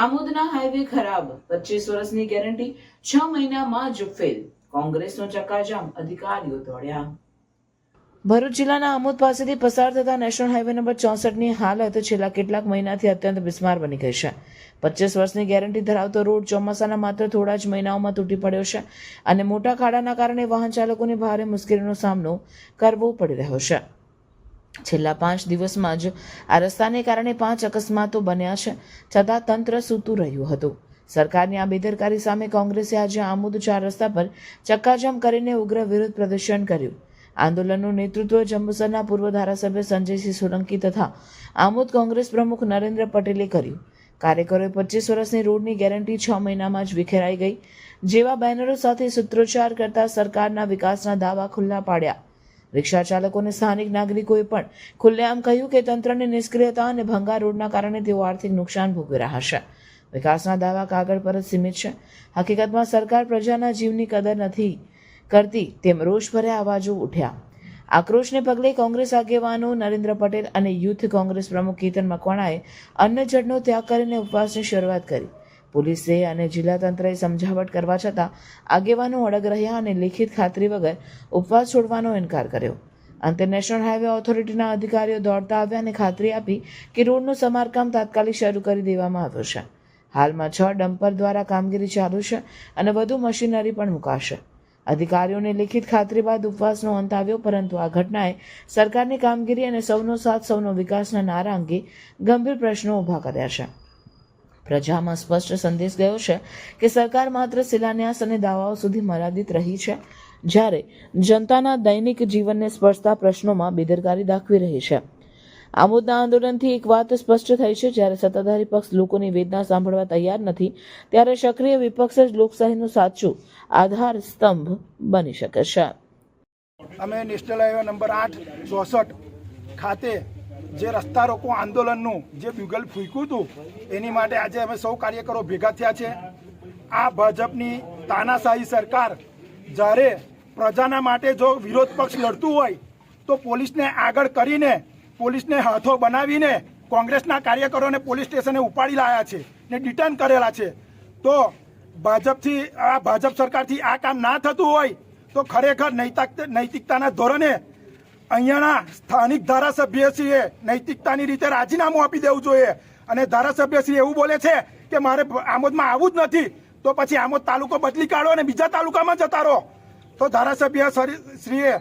આમોદના highway ખરાબ. પચીસ વર્ષની ગેરંટી, છ મહિનામાં જ ફેલ કોંગ્રેસનો ચક્કાજામ, અધિકારીઓ દોડ્યા. ભરૂચ જિલ્લાના આમોદ પાસેથી પસાર થતા નેશનલ હાઈવે નંબર ચોસઠની હાલત છેલ્લા કેટલાક મહિનાથી અત્યંત બિસ્માર બની ગઈ છે. પચીસ વર્ષની ગેરંટી ધરાવતો રોડ ચોમાસાના માત્ર થોડા જ મહિનાઓમાં તૂટી પડ્યો છે અને મોટા ખાડાના કારણે વાહન ચાલકોને ભારે મુશ્કેલીનો સામનો કરવો પડી રહ્યો છે. છેલ્લા પાંચ દિવસમાં જ આ રસ્તાને કારણે પાંચ અકસ્માતો બન્યા છે, છતાં તંત્ર સૂતું રહ્યું હતું. સરકારની આ બેદરકારી સામે કોંગ્રેસે આજે આમોદ ચાર રસ્તા પર ચક્કાજામ કરીને ઉગ્ર વિરોધ પ્રદર્શન કર્યું. આંદોલનનું નેતૃત્વ જંબુસરના પૂર્વ ધારાસભ્ય સંજયસિંહ સોલંકી તથા આમોદ કોંગ્રેસ પ્રમુખ નરેન્દ્ર પટેલે કર્યું. કાર્યકરોએ પચીસ વર્ષની રોડની ગેરંટી છ મહિનામાં જ વિખેરાઈ ગઈ, જેવા બેનરો સાથે સૂત્રોચ્ચાર કરતા સરકારના વિકાસના દાવા ખુલ્લા પાડ્યા. રિક્ષા ચાલકોને સ્થાનિક નાગરિકોએ પણ ખુલ્લેઆમ કહ્યું કે તંત્રની નિષ્ક્રિયતા અને ભંગાર રોડના કારણે તેઓ આર્થિક નુકસાન ભોગવી રહ્યા છે. વિકાસના દાવા કાગળ પર જ સીમિત છે. હકીકતમાં સરકાર પ્રજાના જીવની કદર નથી કરતી તેમ રોષભર્યા અવાજો ઉઠ્યા. આક્રોશને પગલે કોંગ્રેસ આગેવાનો નરેન્દ્ર પટેલ અને યુથ કોંગ્રેસ પ્રમુખ કેતન મકવાણાએ અન્ન જળનો ત્યાગ કરીને ઉપવાસની શરૂઆત કરી. પોલીસે અને જિલ્લા તંત્રએ સમજાવટ કરવા છતાં આગેવાનો અડગ રહ્યા અને લેખિત ખાતરી વગર ઉપવાસ છોડવાનો ઇનકાર કર્યો. અંતે નેશનલ હાઈવે ઓથોરિટીના અધિકારીઓ દોડતા આવ્યા અને ખાતરી આપી કે રોડનું સમારકામ તાત્કાલિક શરૂ કરી દેવામાં આવ્યું છે. હાલમાં છ ડમ્પર દ્વારા કામગીરી ચાલુ છે અને વધુ મશીનરી પણ મુકાશે. અધિકારીઓને લિખિત ખાતરી બાદ ઉપવાસનો અંત આવ્યો, પરંતુ આ ઘટનાએ સરકારની કામગીરી અને સૌનો સાથ, સૌનો વિકાસના નારા અંગે ગંભીર પ્રશ્નો ઊભા કર્યા છે. પ્રજામાં સ્પષ્ટ સંદેશ ગયો છે કે સરકાર માત્ર શિલાન્યાસ અને દાવાઓ સુધી મર્યાદિત રહી છે, જ્યારે જનતાના દૈનિક જીવનને સ્પર્શતા પ્રશ્નોમાં બેદરકારી દાખવી રહી છે. આમોદના આંદોલનથી એક વાત સ્પષ્ટ થઈ છે, જ્યારે સત્તાધારી પક્ષ લોકોની વેદના સાંભળવા તૈયાર નથી, ત્યારે સક્રિય વિપક્ષ જ લોકશાહીનું સાચું આધાર સ્તંભ બની શકે છે. અમે નેશનલ હાઈવે નંબર આઠ ચોસઠ ખાતે જે રસ્તા રોકો આંદોલનનું જે બ્યુગલ ફૂંક્યું હતું, એની માટે આજે અમે સૌ કાર્યકરો ભેગા થયા છે. આ ભાજપની તાનાશાહી સરકાર જ્યારે પ્રજાના માટે જો વિરોધ પક્ષ લડતું હોય, તો પોલીસને આગળ કરીને, પોલીસને હાથો બનાવીને કોંગ્રેસના કાર્યકરોને પોલીસ સ્ટેશને ઉપાડી લાયા છે ને ડિટેન કરેલા છે. તો ભાજપથી, આ ભાજપ સરકારથી આ કામ ના થતું હોય, તો ખરેખર નૈતિક નૈતિકતાના ધોરણે અહીંયાના સ્થાનિક ધારાસભ્યશ્રીએ નૈતિકતાની રીતે રાજીનામું આપી દેવું જોઈએ. અને ધારાસભ્યશ્રી એવું બોલે છે કે મારે આમોદમાં આવવું જ નથી, તો પછી આમોદ તાલુકો બદલી કાઢો અને બીજા તાલુકામાં જતા રહો. તો ધારાસભ્ય શ્રીએ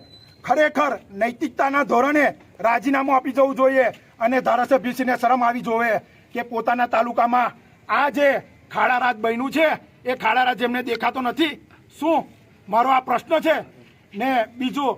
ખરેખર નૈતિકતાના ધોરણે રાજીનામું આપી જવું જોઈએ અને ધારાસભ્યશ્રીને શરમ આવી જોઈએ કે પોતાના તાલુકામાં આ જે ખાડારાજ બન્યું છે, એ ખાડારાજ એમને દેખાતો નથી. શું? મારો આ પ્રશ્ન છે ને બીજું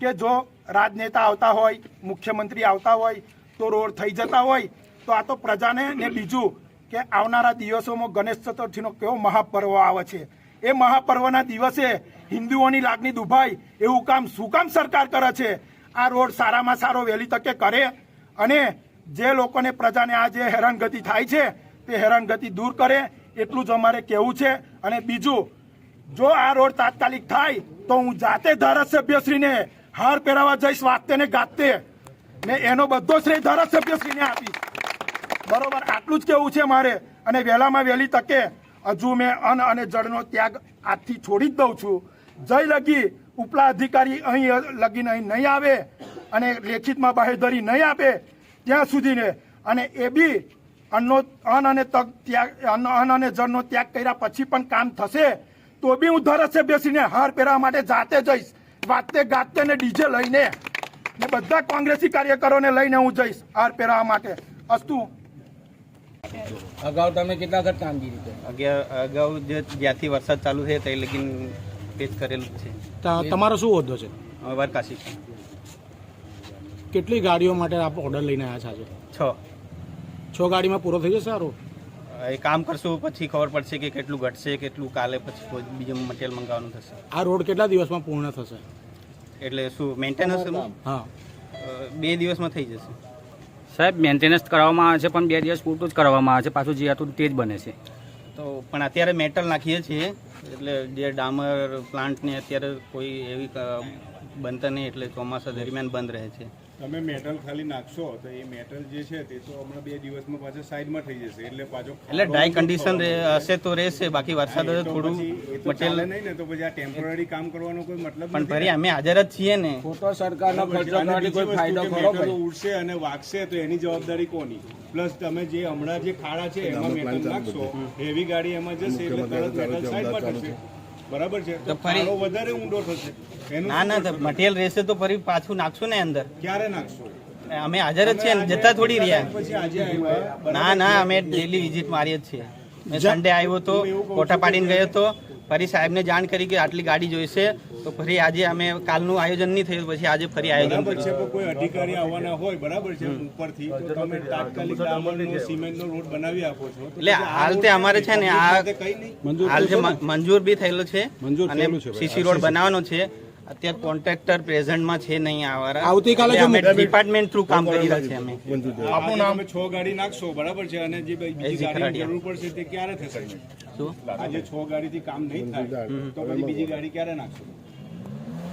કે જો રાજનેતા આવતા હોય, મુખ્યમંત્રી આવતા હોય, તો રોડ થઈ જતા હોય, તો આ તો પ્રજાને ને બીજું કે આવનારા દિવસોમાં ગણેશ ચતુર્થીનો કેવો મહાપર્વ આવે છે. એ મહાપર્વના દિવસે હિન્દુઓની લાગણી દુભાય, એવું કામ શું કામ સરકાર કરે છે? આ રોડ સારામાં સારો વહેલી તકે કરે અને જે લોકોને પ્રજાને આ જે હેરાનગતિ થાય છે, તે હેરાનગતિ દૂર કરે, એટલું જ અમારે કહેવું છે. અને બીજું, જો આ રોડ તાત્કાલિક થાય, તો હું જાતે ધારાસભ્યશ્રીને હાર પહેરાવા જઈશ વાગતે ને ગાતે. ને એનો બધો શ્રેય ધારાસભ્યશ્રીને આપીશ બરોબર, આટલું જ કેવું છે મારે. અને વહેલામાં વહેલી તકે હજુ મેં અન્ન અને જળનો ત્યાગ આજથી છોડી જ દઉં છું. જય લગી, ઉપલા અધિકારી અહીં લગીને અહીં નહીં આવે અને લેખિતમાં બાહેધરી નહીં આપે ત્યાં સુધીને. અને એ બી અન્નનો અન્ન અને તક ત્યાગ, અન્ન અને જળનો ત્યાગ કર્યા પછી પણ કામ થશે, તો બી હું ધારાસભ્યશ્રીને હાર પહેરવા માટે જાતે જઈશ. વાતે ગાતે ને ડીજે લઈને ને બધા કોંગ્રેસી કાર્યકરોને લઈને હું જઈશ હાર પહેરવા માટે. અસ્તુ. અગાઉ તમે કેટલા વખત કામગીરી અગાઉ જે જ્યાંથી વરસાદ ચાલુ છે તે લગીન પેચ કરેલું છે. તમારો શું હોદ્દો છે? વરકાશી. કેટલી ગાડીઓ માટે આપ ઓર્ડર લઈને આવ્યા છે આજે? છ. છ ગાડીમાં પૂરો થઈ જશે સારું? રોડ એ કામ કરશું પછી ખબર પડશે કે કેટલું ઘટશે કેટલું કાલે પછી કોઈ બીજું મટીરિયલ મંગાવવાનું થશે. આ રોડ કેટલા દિવસમાં પૂર્ણ થશે? એટલે શું મેન્ટેનન્સ હા. બે દિવસમાં થઈ જશે. સાહેબ મેન્ટેનન્સ કરવામાં આવે છે પણ બે દિવસ પૂરતું જ કરવામાં આવે છે. પાછું જે હતું તે જ બને છે. તો પણ અત્યારે મેટલ નાખીએ છીએ એટલે જે ડામર પ્લાન્ટને અત્યારે કોઈ એવી બનતા નહીં એટલે ચોમાસા દરમિયાન બંધ રહે છે. તમે મેટલ ખાલી નાખશો તો એ મેટલ જે છે તે તો હમણાં બે દિવસમાં પાછા સાઈડમાં થઈ જશે. એટલે પાછો એટલે ડ્રાય કન્ડિશન હશે તો રહેશે બાકી વરસાદ થોડું મટીરિયલ નહીં ને તો પછી આ ટેમ્પરરી કામ કરવાનો કોઈ મતલબ પણ ફરી અમે હાજર જ છીએ ને. ખોટો સરકારનો ખર્ચો કરવાથી કોઈ ફાયદો ખરો ભાઈ? ઉડશે અને વાગશે તો એની જવાબદારી કોની? પ્લસ તમે જે હમણાં જે ખાડા છે એમાં મેટલ નાખશો હેવી ગાડી એમાં જશે એટલે તરત મેટલ સાઈડમાં થશે. બરાબર છે? તો ફરી- વધારે ઊંડો થશે. ના ના મટીરિયલ રહેશે તો ફરી પાછું નાખશું ને અંદર. ક્યારે નાખશું? અમે હાજર જ છીએ જતા થોડી રહ્યા. ના ના અમે ડેલી વિઝિટ મારીએ જ છીએ. મેં સન્ડે આવ્યો તો કોઠા પાડીને ગયો તો ફરી સાહેબને જાણ કરી કે આટલી ગાડી જોઈશે. તો ફરી આજે અમે કાલનું આયોજન નહીં થયું પછી આજે ફરી આયોજન બરાબર છે કોઈ અધિકારી આવવાના હોય બરાબર છે ઉપરથી તો તમે તાત્કાલિક ડામરનો સિમેન્ટનો રોડ બનાવી આપો છો. એટલે હાલ તે અમારે છે ને આ સાથે કઈ નહીં? હાલ જે મંજૂર બી થયેલો છે મંજૂર અને છે સીસી રોડ બનાવવાનો છે. અત્યારે કોન્ટ્રાક્ટર પ્રેઝન્ટમાં છે નહીં આવારા આવતીકાલે જો ડિપાર્ટમેન્ટ થ્રુ કામ કરી રહ્યા છે અમે. આપણું નામ? છ ગાડી નાખશો બરાબર છે અને જે બીજી ગાડી જરૂર પડશે તે ક્યારે થશે? શું? આજે છ ગાડીથી કામ નહીં થાય. તો પછી બીજી ગાડી ક્યારે નાખશો?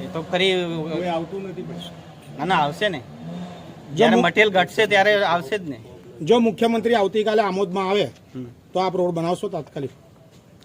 એ તો ફરી આવતું નથી ના ના આવશે ને. જ્યારે મટીરિયલ ઘટશે ત્યારે આવશે જ ને. જો મુખ્યમંત્રી આવતીકાલે આમોદમાં આવે તો આપ રોડ બનાવશો તાત્કાલિક?